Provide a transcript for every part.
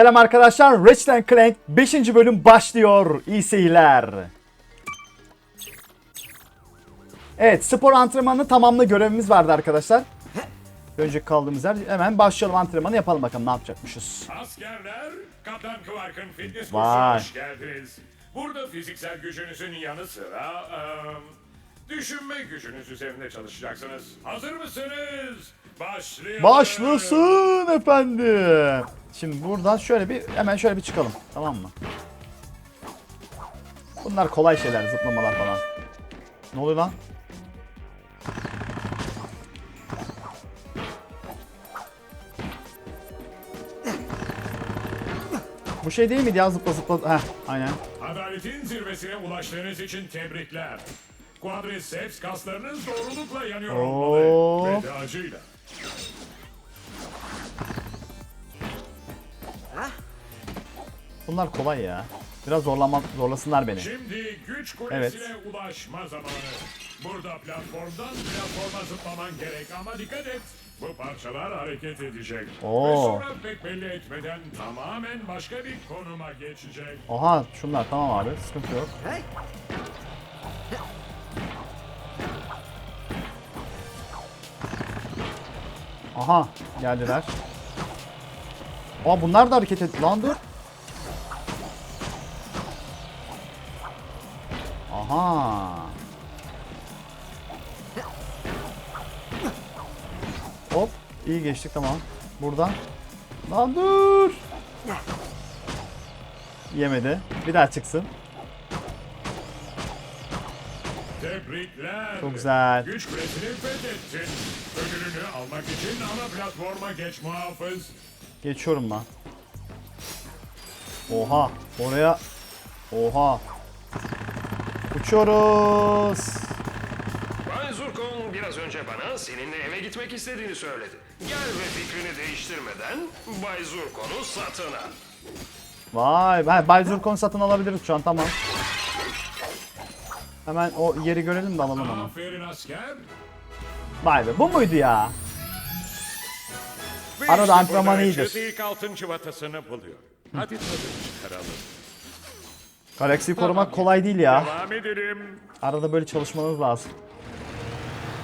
Selam arkadaşlar. Ratchet Clank 5. bölüm başlıyor. İyi seyirler. Evet spor antrenmanını tamamla görevimiz vardı arkadaşlar. Önceki kaldığımız yer hemen başlayalım antrenmanı yapalım bakalım ne yapacakmışız. Askerler, Kaptan Clark'ın fitness Vay. kursuna hoş geldiniz. Burada fiziksel gücünüzün yanı sıra eee, düşünme gücünüz üzerinde çalışacaksınız. Hazır mısınız? Başlayalım. Başlasın efendim. Şimdi buradan şöyle bir hemen şöyle bir çıkalım tamam mı? Bunlar kolay şeyler zıplamalar falan. Ne oluyor lan? Bu şey değil miydi ya zıpla zıpla? Heh aynen. Adaletin zirvesine ulaştığınız için tebrikler. Quadriceps kaslarınız doğrulukla yanıyor olmalı. Ve de acıyla. Bunlar kolay ya. Biraz zorlama, zorlasınlar beni. Şimdi güç kulesine ulaşma zamanı. Burada platformdan platforma zıplaman gerek ama dikkat et. Bu parçalar hareket edecek. Oo. Ve sonra pek belli etmeden tamamen başka bir konuma geçecek. Aha şunlar tamam abi sıkıntı yok. Aha geldiler. Aa bunlar da hareket etti lan dur. Aha. Hop iyi geçtik tamam. Buradan. Lan dur. Yemedi. Bir daha çıksın. Tebrikler. Çok güzel. Güç kulesini fethettin. Ödülünü almak için ana platforma geç muhafız. Geçiyorum ben. Oha. Oraya. Oha. Uçuyoruz. Bay Zurkon biraz önce bana seninle eve gitmek istediğini söyledi. Gel ve fikrini değiştirmeden Bay Zurkon'u satın al. Vay. Ben Bay Zurkon satın alabiliriz şu an tamam. Hemen o yeri görelim de alalım onu. Aferin asker. Vay be bu muydu ya? Arada antrenman iyidir. İlk altın çıvatasını buluyor. Hadi tadını çıkaralım. Galaksiyi korumak kolay değil ya. Devam edelim. Arada böyle çalışmanız lazım.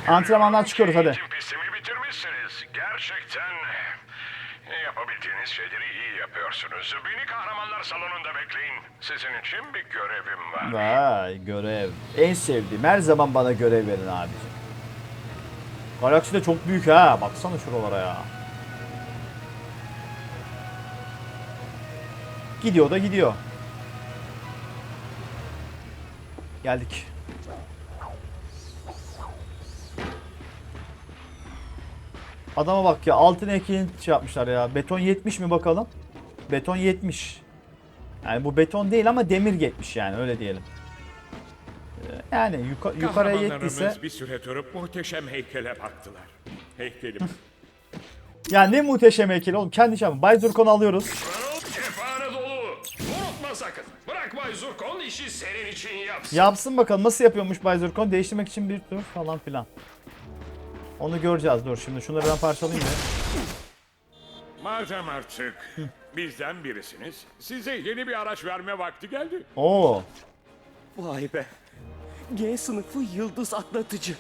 Antrenmandan çıkıyoruz hadi. Pistimi bitirmişsiniz. Gerçekten yapabildiğiniz şeyleri iyi yapıyorsunuz. Beni kahramanlar salonunda bekleyin. Sizin için bir görevim var. Vay görev. En sevdiğim. Her zaman bana görev verin abicim. Galaksi de çok büyük ha. Baksana şuralara ya. Gidiyor da gidiyor. Geldik. Adama bak ya altın ekini şey yapmışlar ya. Beton 70 mi bakalım? Beton 70. Yani bu beton değil ama demir yetmiş yani öyle diyelim. Ee, Yani yuka- yukarıya yettiyse bir süre durup muhteşem heykele baktılar. Heykelim. ya ne muhteşem heykel oğlum kendi çapım. Bay Zurkon'u alıyoruz. Cephane dolu. Unutma sakın. Bırak Bay Zurkon işi senin için yapsın. Yapsın bakalım nasıl yapıyormuş Bay Zurkon. Değiştirmek için bir tur falan filan. Onu göreceğiz dur şimdi şunları ben parçalayayım ya. Madem artık bizden birisiniz, size yeni bir araç verme vakti geldi. Oo. Vay be. G sınıfı yıldız atlatıcı.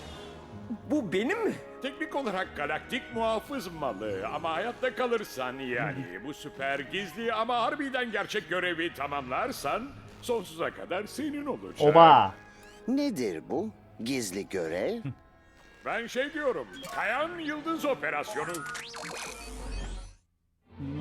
Bu benim mi? Teknik olarak galaktik muhafız malı ama hayatta kalırsan yani bu süper gizli ama harbiden gerçek görevi tamamlarsan sonsuza kadar senin olacak. Oba. Nedir bu? Gizli görev? Ben şey diyorum, Kayan Yıldız Operasyonu.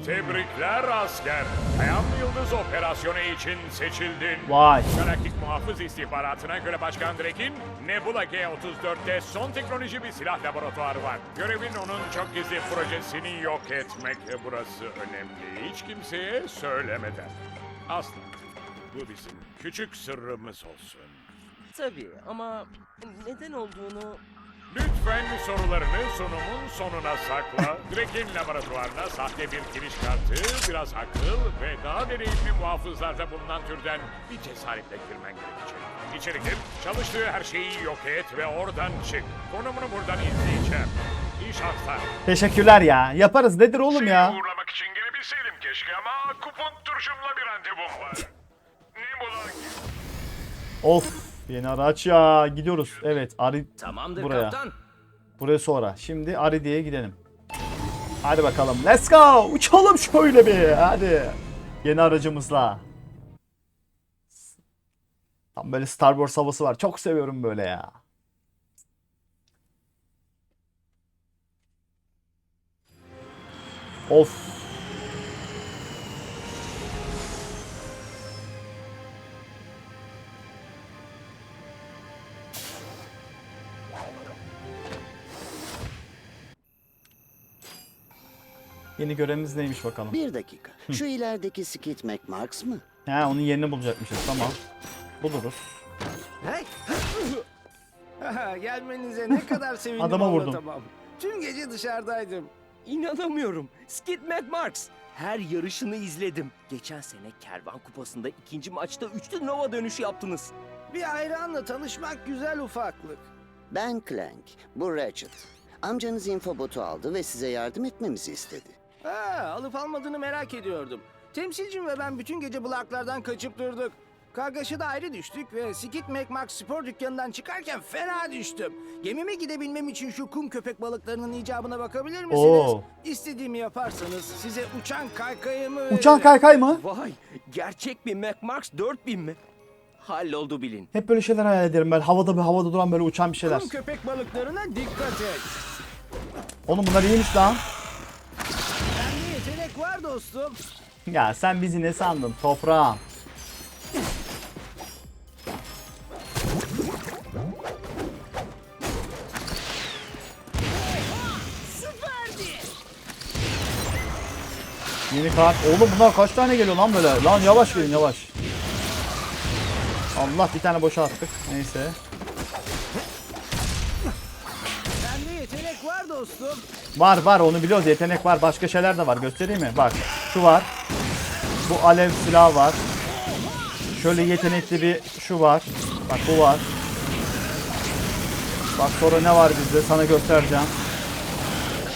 Tebrikler asker. Kayan Yıldız Operasyonu için seçildin. Vay. Galaktik Muhafız istihbaratına göre Başkan Drake'in Nebula G34'te son teknoloji bir silah laboratuvarı var. Görevin onun çok gizli projesini yok etmek. Burası önemli. Hiç kimseye söylemeden. Asla. Bu bizim küçük sırrımız olsun. Tabii ama neden olduğunu... Lütfen sorularını sunumun sonuna sakla. Drake'in laboratuvarına sahte bir giriş kartı, biraz akıl ve daha deneyimli muhafızlarda bulunan türden bir cesaretle girmen gerekecek. İçeri gir, çalıştığı her şeyi yok et ve oradan çık. Konumunu buradan izleyeceğim. İyi şanslar. Teşekkürler ya. Yaparız nedir oğlum ya? Uğurlamak için gelebilseydim keşke. ama akupunkturcumla bir randevum var. Of yeni araç ya gidiyoruz. Evet Ari Tamamdır buraya. kaptan. Buraya sonra. Şimdi Aridi'ye gidelim. Hadi bakalım. Let's go. Uçalım şöyle bir. Hadi. Yeni aracımızla. Tam böyle Star Wars havası var. Çok seviyorum böyle ya. Of. Yeni görevimiz neymiş bakalım. Bir dakika. Şu ilerideki Skid McMarks mı? He onun yerini bulacakmışız. Tamam. Buluruz. Hey. Gelmenize ne kadar sevindim Adama vurdum. anlatamam. Tüm gece dışarıdaydım. İnanamıyorum. Skid Marks. Her yarışını izledim. Geçen sene Kervan Kupası'nda ikinci maçta üçlü Nova dönüşü yaptınız. Bir hayranla tanışmak güzel ufaklık. Ben Clank, bu Ratchet. Amcanız infobotu aldı ve size yardım etmemizi istedi. Ha, alıp almadığını merak ediyordum. Temsilcim ve ben bütün gece bulaklardan kaçıp durduk. Kargaşada ayrı düştük ve Skid McMax spor dükkanından çıkarken fena düştüm. Gemime gidebilmem için şu kum köpek balıklarının icabına bakabilir misiniz? Oo. İstediğimi yaparsanız size uçan kaykayımı Uçan veririm. kaykay mı? Vay, gerçek bir McMax 4000 mi? Halloldu bilin. Hep böyle şeyler hayal ederim ben. Havada bir havada duran böyle uçan bir şeyler. Kum köpek balıklarına dikkat et. Oğlum bunlar iyiymiş lan. Dostum. Ya sen bizi ne sandın toprağım? Yeni kart. Oğlum bunlar kaç tane geliyor lan böyle? Lan yavaş gelin yavaş. Allah bir tane boşa attık. Neyse. Dostum. Var var onu biliyoruz yetenek var başka şeyler de var göstereyim mi? Bak şu var. Bu alev silahı var. Şöyle yetenekli bir şu var. Bak bu var. Bak sonra ne var bizde sana göstereceğim.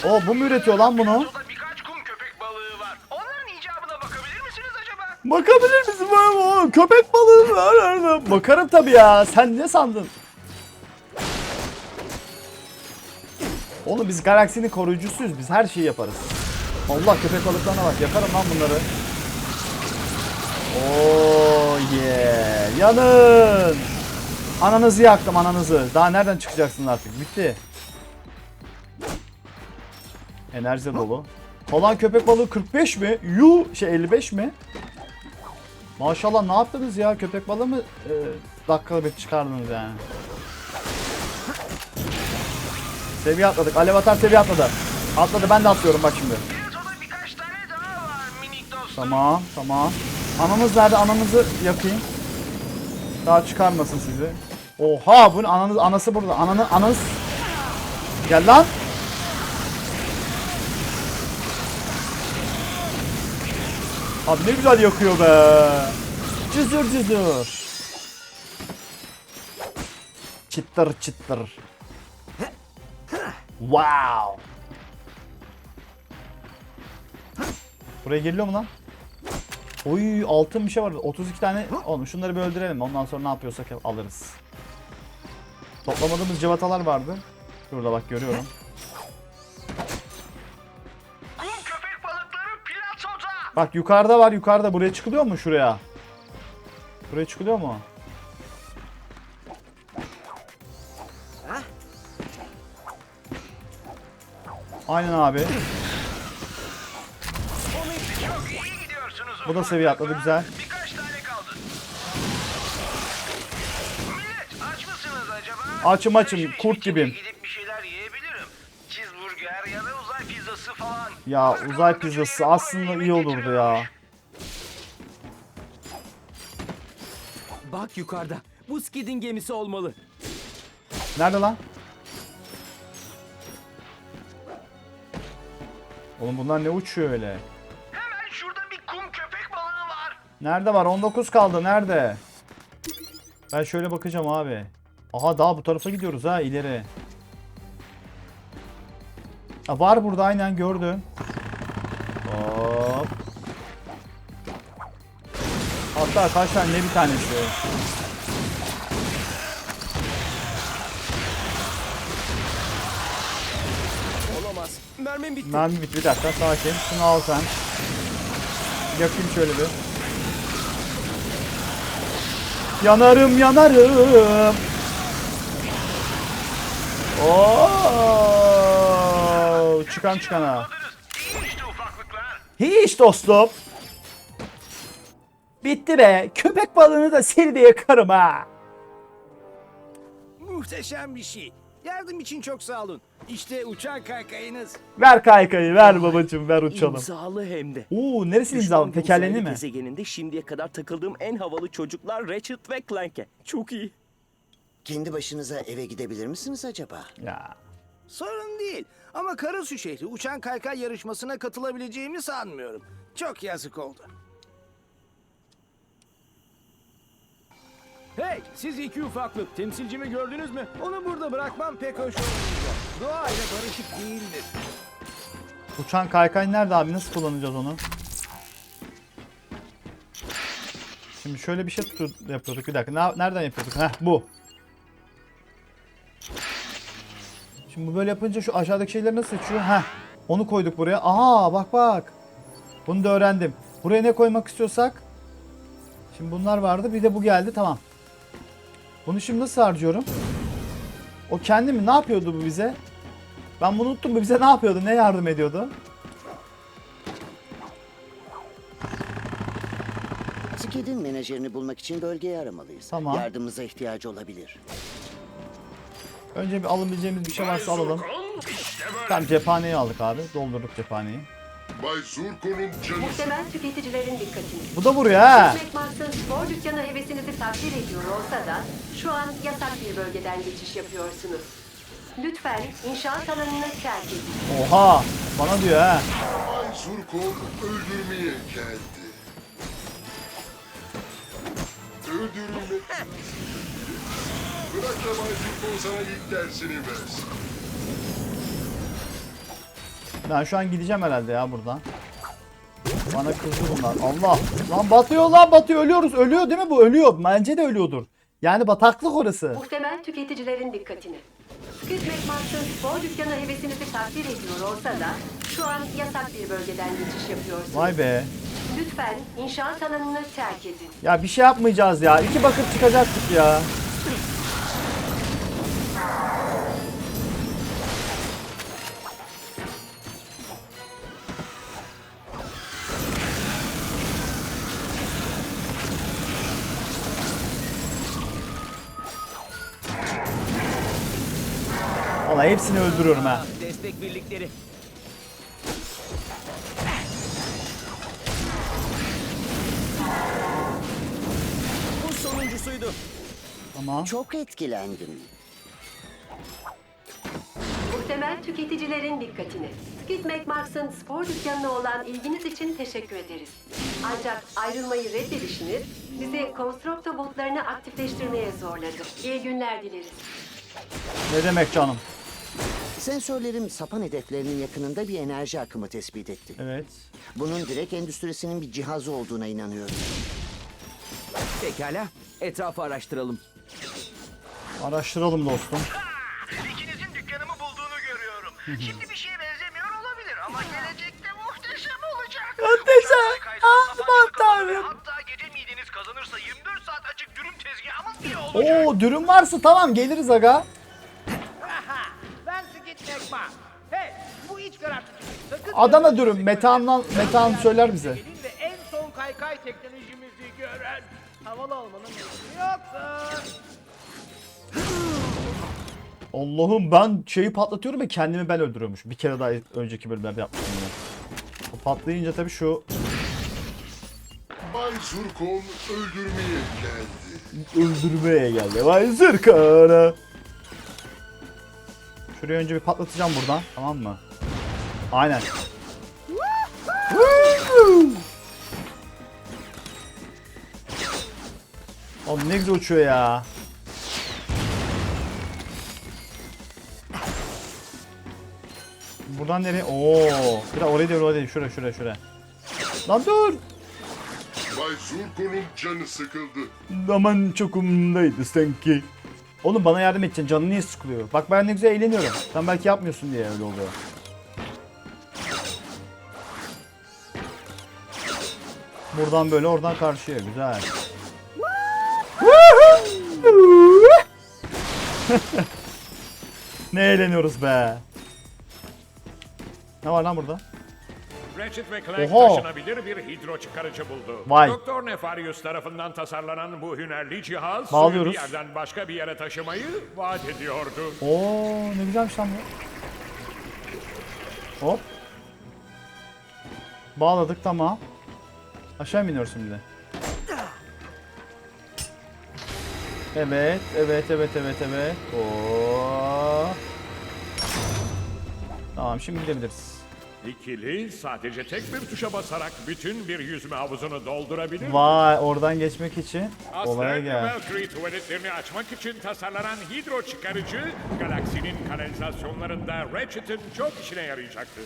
O bu mu üretiyor lan bunu? Orada birkaç kum köpek balığı var. Onların icabına bakabilir misiniz acaba? Bakabilir misin köpek balığı var. Bakarım tabii ya. Sen ne sandın? Oğlum biz galaksinin koruyucusuyuz. Biz her şeyi yaparız. Allah köpek balıklarına bak. Yakarım lan bunları. Oh yeah. Yanın. Ananızı yaktım ananızı. Daha nereden çıkacaksın artık? Bitti. Enerji dolu. Kalan köpek balığı 45 mi? Yu şey 55 mi? Maşallah ne yaptınız ya? Köpek balığı mı e, dakika bir çıkardınız yani? Seviye atladık. Alev atar seviye atladı. Atladı ben de atlıyorum bak şimdi. Tamam tamam. Ananız nerede? Ananızı yakayım. Daha çıkarmasın sizi. Oha bunun ananız anası burada. Ananı ananız. Gel lan. Abi ne güzel yakıyor be. Cızır cızır. Çıtır çıtır. Wow. Buraya geliyor mu lan? Oy altın bir şey var. 32 tane. Oğlum şunları bir öldürelim. Ondan sonra ne yapıyorsak alırız. Toplamadığımız cevatalar vardı. Şurada bak görüyorum. Bak yukarıda var yukarıda. Buraya çıkılıyor mu şuraya? Buraya çıkılıyor mu? Aynen abi. Bu da seviye atladı güzel. Birkaç tane kaldı. Millet aç mısınız acaba? Açım açım Alışveriş kurt gibiyim. Ya uzay pizzası aslında iyi olurdu ya. Bak yukarıda. Bu Skid'in gemisi olmalı. Nerede lan? Oğlum bunlar ne uçuyor öyle? Hemen şurada bir kum köpek balığı var. Nerede var? 19 kaldı. Nerede? Ben şöyle bakacağım abi. Aha daha bu tarafa gidiyoruz ha ileri. Ha, var burada aynen gördüm. Hop. Hatta kaç tane ne bir tanesi. Mermi bitti bir dakika sakin. Şunu al sen. Yakayım şöyle bir. Yanarım yanarım. Oo! Çıkan çıkana. Hiç dostum. Bitti be. Köpek balığını da sil diye yakarım ha. Muhteşem bir şey. Yardım için çok sağ olun. İşte uçan kaykayınız. Ver kaykayı ver babacım ver uçalım. İmzalı hem de. Oo neresi Düşman imzalı? Tekerleğini uzaylı mi? gezegeninde şimdiye kadar takıldığım en havalı çocuklar Ratchet ve Clank'e. Çok iyi. Kendi başınıza eve gidebilir misiniz acaba? Ya. Sorun değil. Ama Karasu şehri uçan kaykay yarışmasına katılabileceğimi sanmıyorum. Çok yazık oldu. Hey siz iki ufaklık temsilcimi gördünüz mü? Onu burada bırakmam pek hoş olmayacak. Doğa ile barışık değildir. Uçan kaykay nerede abi? Nasıl kullanacağız onu? Şimdi şöyle bir şey tutu- yapıyorduk. Bir dakika. Ne- nereden yapıyorduk? Heh bu. Şimdi bu böyle yapınca şu aşağıdaki şeyleri nasıl seçiyor? Heh. Onu koyduk buraya. Aa bak bak. Bunu da öğrendim. Buraya ne koymak istiyorsak. Şimdi bunlar vardı. Bir de bu geldi. Tamam. Bunu şimdi nasıl harcıyorum? O kendi mi? Ne yapıyordu bu bize? Ben bunu unuttum. Bu bize ne yapıyordu? Ne yardım ediyordu? Skid'in menajerini bulmak için bölgeyi aramalıyız. Tamam. Yardımımıza ihtiyacı olabilir. Önce bir alabileceğimiz bir şey varsa alalım. İşte böyle. Tamam cephaneyi aldık abi. Doldurduk cephaneyi. Bay Zurko'nun canı Muhtemel tüketicilerin dikkatini. Bu da vuruyor ha. McMax'ın spor dükkanı hevesinizi takdir ediyor olsa da şu an yasak bir bölgeden geçiş yapıyorsunuz. Lütfen inşaat alanını terk edin. Oha. Bana diyor ha. Bay Zurkon öldürmeye geldi. Öldürme. Bırak da Bay Zurkon sana ilk dersini versin. Ben şu an gideceğim herhalde ya buradan. Bana kızdı bunlar. Allah. Lan batıyor lan batıyor. Ölüyoruz. Ölüyor değil mi bu? Ölüyor. Bence de ölüyordur. Yani bataklık orası. Muhtemel tüketicilerin dikkatini. Squid McMax'ın spor dükkanı hevesinizi takdir ediyor olsa da şu an yasak bir bölgeden geçiş yapıyorsunuz. Vay be. Lütfen inşaat alanını terk edin. Ya bir şey yapmayacağız ya. İki bakıp çıkacaktık ya. Valla hepsini öldürüyorum ha. Destek birlikleri. Bu sonuncusuydu. Tamam. Çok etkilendim. Muhtemel tüketicilerin dikkatini. Skid McMax'ın spor dükkanına olan ilginiz için teşekkür ederiz. Ancak ayrılmayı reddedişiniz bizi konstrukto botlarını aktifleştirmeye zorladı. İyi günler dileriz. Ne demek canım? Sensörlerim sapan hedeflerinin yakınında bir enerji akımı tespit etti. Evet. Bunun direkt endüstrisinin bir cihazı olduğuna inanıyorum. Pekala. Etrafı araştıralım. Araştıralım dostum. İkinizin dükkanımı bulduğunu görüyorum. Şimdi bir şeye benzemiyor olabilir ama gelecekte muhteşem olacak. Muhteşem. Kayseri Aman tanrım. Hatta gece mideniz kazanırsa 24 saat açık dürüm tezgahımız bile olacak. Oo dürüm varsa tamam geliriz aga. Adana dürüm. Metehan'dan Metehan söyler bize. Gelin ve en son kaykay teknolojimizi gören havalı olmanın yoktur. Allah'ım ben şeyi patlatıyorum ve kendimi ben öldürüyormuş. Bir kere daha önceki bölümlerde yapmıştım. O patlayınca tabii şu Bay Zurkon öldürmeye geldi. öldürmeye geldi. Vay zırkana. Şuraya önce bir patlatacağım buradan. Tamam mı? Aynen. Oğlum ne güzel uçuyor ya. Buradan nereye? Oo. Bir de oraya değil oraya değil. Şuraya şuraya şuraya. Lan dur. Bay Zurko'nun canı sıkıldı. Aman çok umurumdaydı sanki. Oğlum bana yardım edeceksin. Canın niye sıkılıyor? Bak ben ne güzel eğleniyorum. Sen belki yapmıyorsun diye öyle oluyor. Buradan böyle oradan karşıya. Güzel. ne eğleniyoruz be. Ne var lan burada? Ratchet ve Clank Oho. taşınabilir bir hidro çıkarıcı buldu. Vay. Doktor Nefarius tarafından tasarlanan bu hünerli cihaz suyu bir yerden başka bir yere taşımayı vaat ediyordu. Oo ne güzelmiş lan bu. Hop. Bağladık tamam. Aşağı mı iniyoruz şimdi? Evet, evet, evet, evet, evet. Oo. Tamam şimdi gidebiliriz. İkili sadece tek bir tuşa basarak bütün bir yüzme havuzunu doldurabilir. Vay oradan geçmek için olaya gel. Valkyrie tuvaletlerini açmak için tasarlanan hidro çıkarıcı galaksinin kanalizasyonlarında Ratchet'ın çok işine yarayacaktı.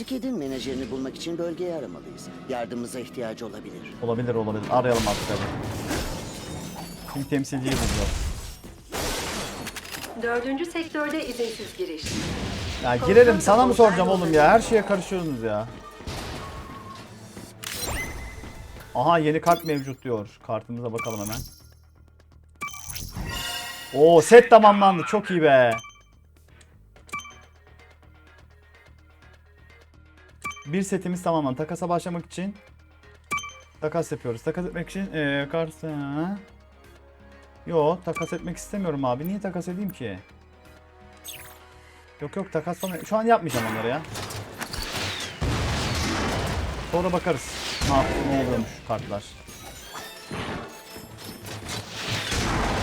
Skid'in menajerini bulmak için bölgeyi aramalıyız. Yardımımıza ihtiyacı olabilir. Olabilir olabilir. Arayalım artık hadi. Şimdi temsilciyi bulacağız. Dördüncü sektörde izinsiz giriş. Ya girelim sana mı soracağım oğlum ya? Her şeye karışıyorsunuz ya. Aha yeni kart mevcut diyor. Kartımıza bakalım hemen. Oo set tamamlandı. Çok iyi be. Bir setimiz tamamlandı. Takasa başlamak için takas yapıyoruz. Takas etmek için eee kart ha. Yo takas etmek istemiyorum abi. Niye takas edeyim ki? Yok yok takaslama. Şu an yapmayacağım onları ya. Sonra bakarız. Ne yaptı ne oluyormuş kartlar.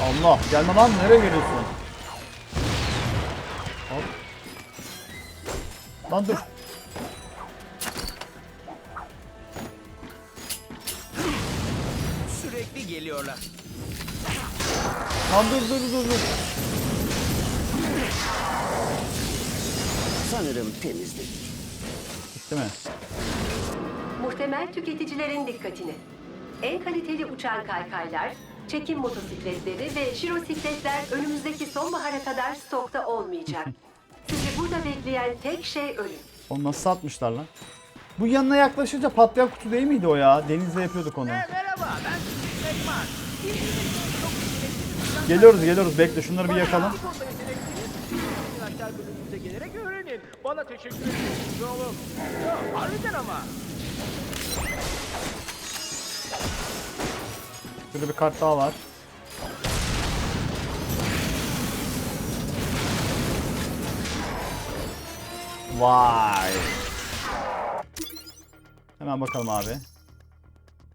Allah gelme lan nereye geliyorsun? Hop. Lan dur. Lan dur dur dur dur. Sanırım temizlik. Gitti mi? Muhtemel tüketicilerin dikkatini. En kaliteli uçan kaykaylar, çekim motosikletleri ve jirosikletler önümüzdeki sonbahara kadar stokta olmayacak. Sizi burada bekleyen tek şey ölüm. Onu nasıl satmışlar lan? Bu yanına yaklaşınca patlayan kutu değil miydi o ya? Denizde yapıyorduk onu. Merhaba ben Ekman. Geliyoruz geliyoruz bekle şunları bir yakalım. Bölümümüze gelerek öğrenin. Bana teşekkür ederim oğlum. Ya, harbiden ama. Şurada bir kart daha var. Vay. Hemen bakalım abi.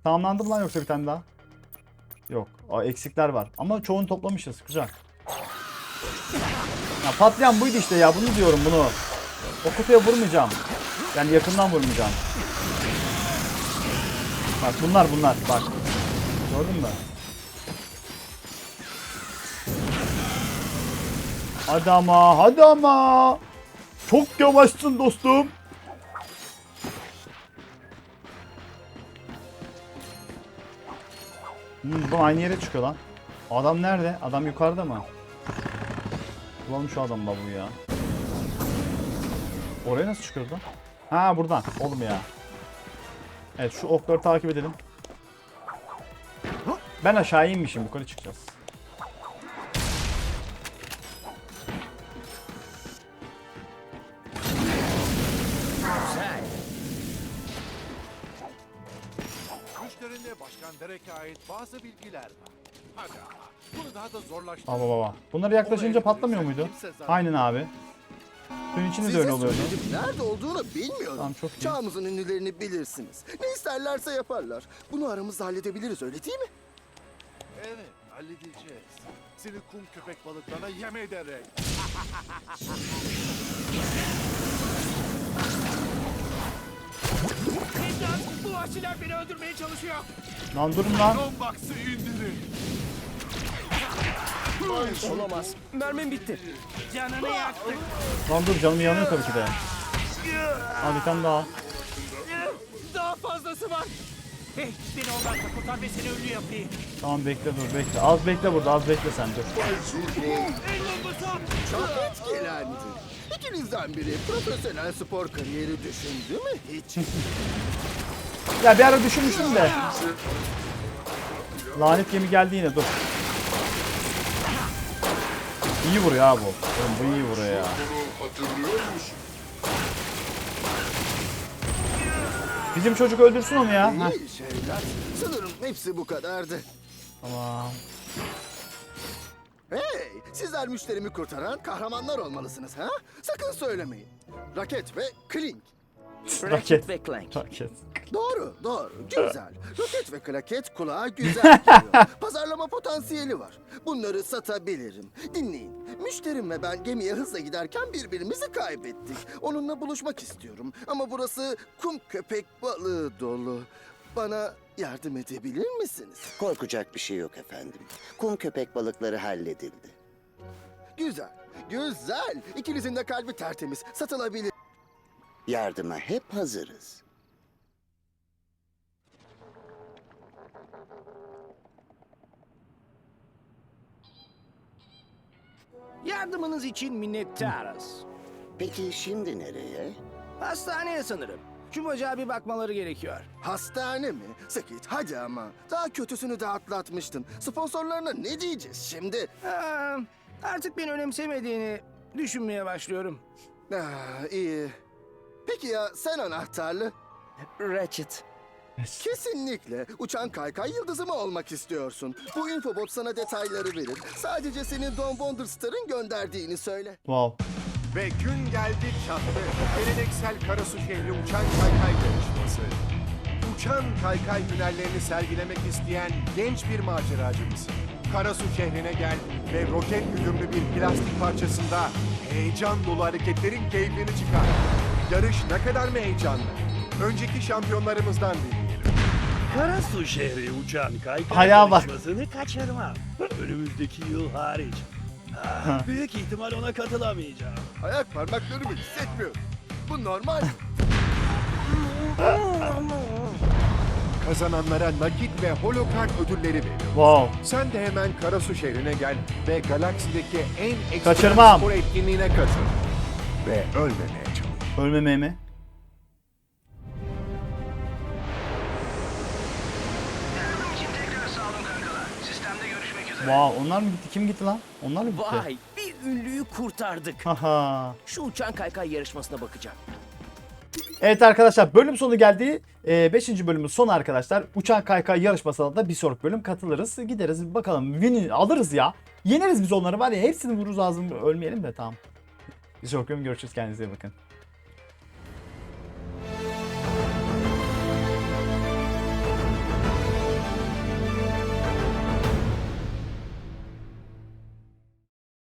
Tamamlandı mı lan yoksa bir tane daha? Yok. O eksikler var. Ama çoğunu toplamışız. Güzel. Ya patlayan buydu işte ya. Bunu diyorum bunu. O kutuya vurmayacağım. Yani yakından vurmayacağım. Bak bunlar bunlar. Bak. Gördün mü? Hadi ama, hadi ama. Çok yavaşsın dostum. Bu aynı yere çıkıyor lan. Adam nerede? Adam yukarıda mı? Bulalım şu adamı da bu ya. Oraya nasıl çıkıyordu? Ha buradan. Oğlum ya. Evet şu okları takip edelim. Ben aşağı inmişim. Yukarı çıkacağız. Bazı bilgiler var. Hadi ama bunu daha da zorlaştır. Baba baba. Bunları yaklaşınca patlamıyor muydu? Aynen abi. Suyun içinde de öyle oluyordu. Nerede olduğunu bilmiyorum. Tamam, çok iyi. Çağımızın ünlülerini bilirsiniz. Ne isterlerse yaparlar. Bunu aramızda halledebiliriz öyle değil mi? Evet halledeceğiz. Seni kum köpek balıklarına yem ederek. İmdat! Bu vahşiler beni öldürmeye çalışıyor. Lan durun lan. Bombaksı indirin. Olamaz. Mermim bitti. Canını yaktık. Lan dur canım yanıyor tabii ki de. Al bir tane daha. daha fazlası var. Hey, beni ondan kurtar ve seni ünlü yapayım. Tamam bekle dur bekle. Az bekle burada az bekle sen dur. Çok etkilendi. İkinizden biri profesyonel spor kariyeri düşündü mü hiç? Ya bir ara düşünmüştüm de. Lanet gemi geldi yine dur. İyi vuruyor ha bu. Oğlum bu iyi vuruyor ya. Bizim çocuk öldürsün onu ya. Heh. İyi şeyler. Sanırım hepsi bu kadardı. Tamam. Hey, sizler müşterimi kurtaran kahramanlar olmalısınız ha? Sakın söylemeyin. Raket ve Klink. Raket. Ve Clank. Raket. Doğru, doğru. Güzel. Roket ve klaket kulağa güzel geliyor. Pazarlama potansiyeli var. Bunları satabilirim. Dinleyin. Müşterim ve ben gemiye hızla giderken birbirimizi kaybettik. Onunla buluşmak istiyorum. Ama burası kum köpek balığı dolu. Bana yardım edebilir misiniz? Korkacak bir şey yok efendim. Kum köpek balıkları halledildi. Güzel, güzel. İkinizin de kalbi tertemiz. Satılabilir. Yardıma hep hazırız. Yardımınız için minnettarız. Peki şimdi nereye? Hastaneye sanırım. Şu bacağa bir bakmaları gerekiyor. Hastane mi? Sekit hadi ama. Daha kötüsünü de atlatmıştın. Sponsorlarına ne diyeceğiz şimdi? Aa, artık beni önemsemediğini düşünmeye başlıyorum. Ah, iyi. Peki ya sen anahtarlı? Ratchet. Kesinlikle. Uçan kaykay yıldızı mı olmak istiyorsun? Bu infobot sana detayları verir. Sadece senin Don Wonderstar'ın gönderdiğini söyle. Wow. Ve gün geldi çattı. Geleneksel Karasu şehri uçan kaykay yarışması. Uçan kaykay hünerlerini sergilemek isteyen genç bir maceracımız. Karasu şehrine gel ve roket güdümlü bir plastik parçasında heyecan dolu hareketlerin keyfini çıkar. Yarış ne kadar mı heyecanlı? Önceki şampiyonlarımızdan dinleyelim. Karasu şehri uçan kaykay Ayağa bak. yarışmasını kaçırmam. Önümüzdeki yıl hariç. Ah, büyük ihtimal ona katılamayacağım. Ayak parmaklarımı hissetmiyorum. Bu normal. Kazananlara nakit ve holokart ödülleri veriyor. Wow. Sen de hemen Karasu şehrine gel ve galaksideki en Kaçırmam. spor etkinliğine katıl. Ve çalış. Ölmemeye mi? Wow, onlar mı gitti? Kim gitti lan? Onlar mı gitti? Vay bir ünlüyü kurtardık. Haha. Şu uçan kaykay yarışmasına bakacağım. Evet arkadaşlar bölüm sonu geldi. 5. bölümün sonu arkadaşlar. Uçan kaykay yarışmasına da bir sonraki bölüm katılırız. Gideriz bakalım. Win'i alırız ya. Yeneriz biz onları var ya. Hepsini vururuz ağzını ölmeyelim de tamam. Bir sonraki bölüm görüşürüz. Kendinize bakın.